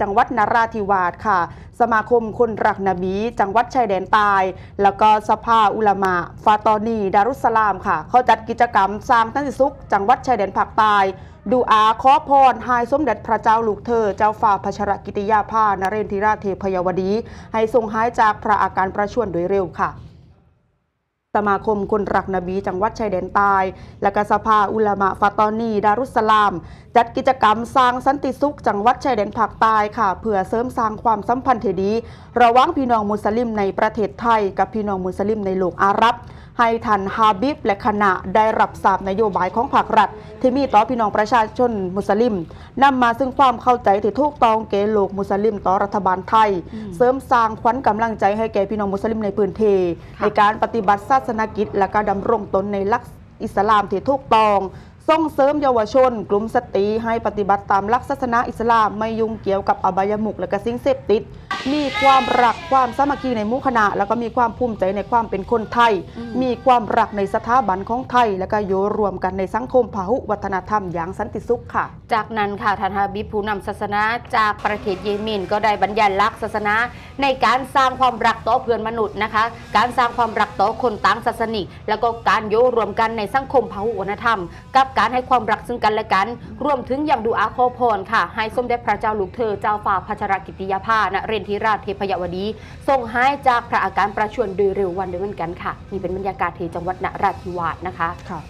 จังหวัดนราธิวาสค่ะ สมาคมคนรักนบี จังหวัดชายแดนใต้แล้วก็สภาอุลามะฟาตอนีดารุสลามค่ะ เขาจัดกิจกรรมสร้างทันติสุข จังหวัดชายแดนภาคใต้ดูอาขอพรให้สมเด็จพระเจ้าลูกเธอ เจ้าฝ่าพัชรกิติยาภานเรนทิราเทพยวดี ให้ทรงหายจากพระอาการประชวรโดยเร็วค่ะ สมาคมคนรักนบีจังหวัดชายแดนใต้และก็สภาอุลามะฟาตอนีดารุสสลาม จัดกิจกรรมสร้างสันติสุข จังหวัดชายแดนภาคใต้ค่ะ เพื่อเสริมสร้างความสัมพันธ์ที่ดี ระหว่างพี่น้องมุสลิมในประเทศไทย กับพี่น้องมุสลิมในโลกอาหรับ ให้ทันฮาบิบและคณะได้รับทราบนโยบายของภาครัฐ ที่มีต่อพี่น้องประชาชนมุสลิมนำมาซึ่งความเข้าใจที่ถูกต้องแก่โลกมุสลิมต่อรัฐบาลไทย เสริมสร้างขวัญกำลังใจให้แก่พี่น้องมุสลิมในพื้นที่ในการปฏิบัติศาสนกิจ และการดำรงตนในหลักอิสลามที่ถูกต้องส่งเสริมเยาวชน กลุ่มสตรีให้ปฏิบัติตามหลักศาสนาอิสลามไม่ยุ่งเกี่ยวกับอบายมุขและก็สิ่งเสพติด มีความรักความสามัคคีในหมู่คณะ แล้วก็มีความภูมิใจในความเป็นคนไทย มีความรักในสถาบันของไทย และก็อยู่รวมกันในสังคมพหุวัฒนธรรมอย่างสันติสุขค่ะ จากนั้นค่ะท่านฮาบิบผู้นำศาสนาจากประเทศเยเมนก็ได้บรรยายลักษณ์ศาสนา ในการสร้างความรักต่อเพื่อนมนุษย์นะคะ การสร้างความรักต่อคนต่างศาสนิก แล้วก็การโยรวมกันในสังคมพหุวัฒนธรรม กับการให้ความรักซึ่งกันและกัน รวมถึงอย่างดูอาขอพรค่ะ ให้สมเด็จพระเจ้าลูกเธอเจ้าฝ่าพัชรกิติยาภานเรนทิราชเทพยวดีทรงใหายจากพระอาการประชวรโดยเร็ววันเดียวกันค่ะนี่เป็นบรรยากาศที่จังหวัดนราธิวาสนะคะค่ะ